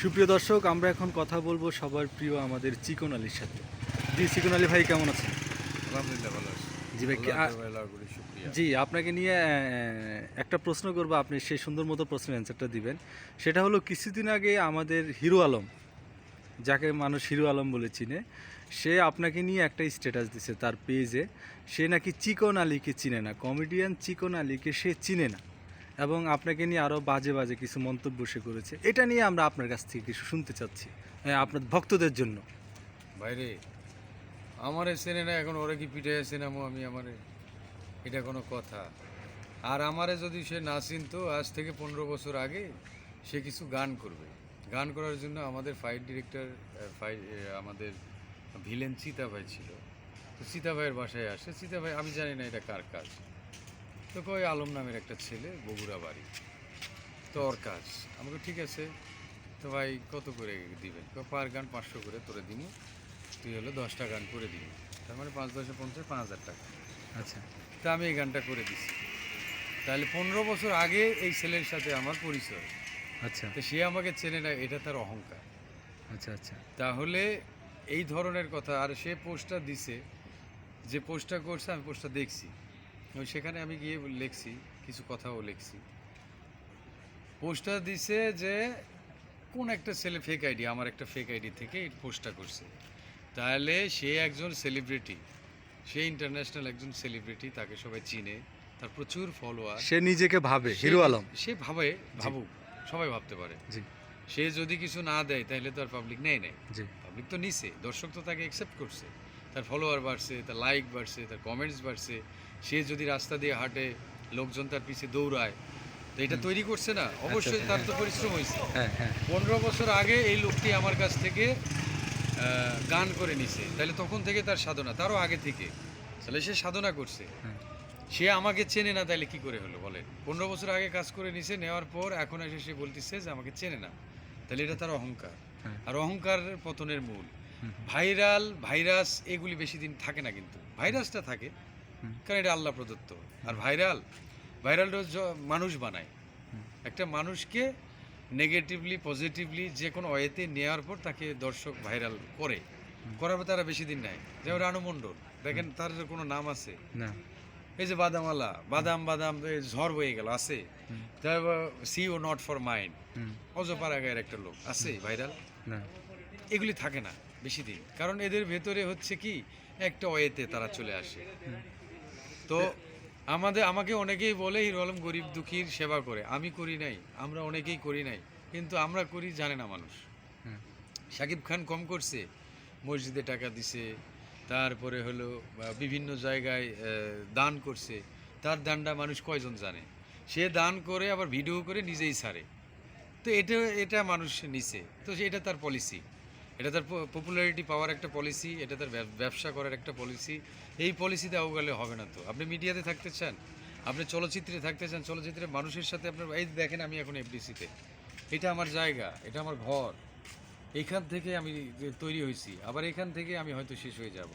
সুপ্রিয় দর্শক আমরা এখন কথা বলব সবার প্রিয় আমাদের চিকন আলীর সাথে। জি চিকন আলী ভাই কেমন আছেন? আলহামদুলিল্লাহ ভালো আছি। জি ভাই। জি আপনাকে নিয়ে একটা প্রশ্ন করব আপনি সেই সুন্দর মতো প্রশ্নের অ্যান্সারটা দিবেন। সেটা হলো কিছুদিন আগে আমাদের হিরো আলম যাকে মানুষ হিরো আলম বলে চিনে সে আপনাকে নিয়ে একটা স্ট্যাটাস দিছে তার পেজে সে নাকি চিকন আলীকে চিনে না কমেডিয়ান চিকন আলীকে সে চিনে না। এবং আপনাকে নিয়ে আরও বাজে বাজে কিছু মন্তব্য সে করেছে। এটা নিয়ে আমরা আপনার কাছ থেকে কিছু শুনতে চাচ্ছি হ্যাঁ, আপনার ভক্তদের জন্য। বাইরে আমারে চেনে না এখন ওরা কি পিঠে চেনামো আমি আমারে? এটা কোনো কথা। আর আমারে যদি সে না চিনতো আজ থেকে পনেরো বছর আগে সে কিছু গান করবে। গান করার জন্য আমাদের ফাইট ডিরেক্টর আমাদের ভিলেন চিতা ভাই ছিল। তো চিতা ভাইয়ের বাসায় আসে। চিতা ভাই আমি জানি না এটা কার কাজ। তো কই আলম নামের একটা ছেলে বগুড়া বাড়ি। তো ওর কাজ। আমাকে ঠিক আছে তো ভাই কত করে দিবেন? তো পার গান পাঁচশো করে তোরে দিমু। তুই হলো দশটা গান করে দিবি। তার মানে পাঁচ দশে পঞ্চাশ পাঁচ হাজার টাকা। আচ্ছা। তা আমি এই গানটা করে দিছি। তাহলে পনেরো বছর আগে এই ছেলের সাথে আমার পরিচয়। আচ্ছা। তো সে আমাকে চেনে না এটা তার অহংকার। আচ্ছা আচ্ছা। তাহলে এই ধরনের কথা আর সে পোস্টটা দিছে যে পোস্টটা করছে আমি পোস্টটা দেখছি। ওই সেখানে আমি গিয়ে লিখছি কিছু কথাও লিখছি। পোস্টটা দিছে যে কোন একটা ছেলে ফেক আইডি আমার একটা ফেক আইডি থেকে পোস্টটা করছে। তাহলে সে একজন সেলিব্রিটি সে ইন্টারন্যাশনাল একজন সেলিব্রিটি তাকে সবাই চিনে তার প্রচুর ফলোয়ার সে নিজেকে ভাবে হিরো আলম। সে ভাবে ভাবুক সবাই ভাবতে পারে। জি। সে যদি কিছু না দেয় তাহলে তো আর পাবলিক নেয় নেয় জি। পাবলিক তো নিছে দর্শক তো তাকে অ্যাকসেপ্ট করছে। তার ফলোয়ার বাড়ছে তার লাইক বাড়ছে তার কমেন্টস বাড়ছে। সে যদি রাস্তা দিয়ে হাঁটে লোকজন তার পিছে দৌড়ায় তো এটা তৈরি করছে না। অবশ্যই তার তো পরিশ্রম হয়েছে। হ্যাঁ হ্যাঁ। পনেরো বছর আগে এই লোকটি আমার কাছ থেকে গান করে নিছে। তাহলে তখন থেকে তার সাধনা তারও আগে থেকে। তাহলে সে সাধনা করছে। হ্যাঁ। সে আমাকে চেনে না তাহলে কি করে হলো বলেন? পনেরো বছর আগে কাজ করে নিছে নেওয়ার পর এখন এসে সে বলতেছে যে আমাকে চেনে না। তাহলে এটা তার অহংকার। হ্যাঁ। আর অহংকার পতনের মূল। ভাইরাল ভাইরাস এগুলি বেশি দিন থাকে না কিন্তু। ভাইরাসটা থাকে কারণ এটা আল্লাহ প্রদত্ত। আর ভাইরাল ভাইরালটা মানুষ বানায়। একটা মানুষকে নেগেটিভলি পজিটিভলি যে কোনো ওয়েতে নেওয়ার পর তাকে দর্শক ভাইরাল করে। করার পর তারা বেশি দিন নেয়। যেমন রানু মণ্ডল দেখেন তার কোনো নাম আছে? না। এই যে বাদামালা বাদাম বাদাম ঝড় বয়ে গেল আছে? সি ও নট ফর মাইন্ড হুম, অজপাড়া গায়ের একটা লোক আছে ভাইরাল? না। এগুলি থাকে না। বেশি দিন। কারণ এদের ভেতরে হচ্ছে কি একটা ওয়েতে তারা চলে আসে। তো আমাদের আমাকে অনেকেই বলে হিরো আলম গরিব দুঃখীর সেবা করে। আমি করি নাই আমরা অনেকেই করি নাই কিন্তু আমরা করি জানে না মানুষ। শাকিব খান কম করছে মসজিদে টাকা দিছে তারপরে হলো বিভিন্ন জায়গায় দান করছে। তার দানটা মানুষ কয়জন জানে? সে দান করে আবার ভিডিও করে নিজেই ছাড়ে। তো এটা এটা মানুষ নিছে। তো এটা তার পলিসি এটা তার পপুলারিটি পাওয়ার একটা পলিসি এটা তার ব্যবসা করার একটা পলিসি এই পলিসিতে আউগালে হবে না তো। আপনি মিডিয়াতে থাকতে চান, আপনি চলচ্চিত্রে থাকতে চান, চলচ্চিত্রে মানুষের সাথে আপনার, এই দেখেন আমি এখন এফডিসিতে এটা আমার জায়গা, এটা আমার ঘর। এখান থেকে আমি তৈরি হয়েছি, আবার এখান থেকে আমি হয়তো শেষ হয়ে যাব।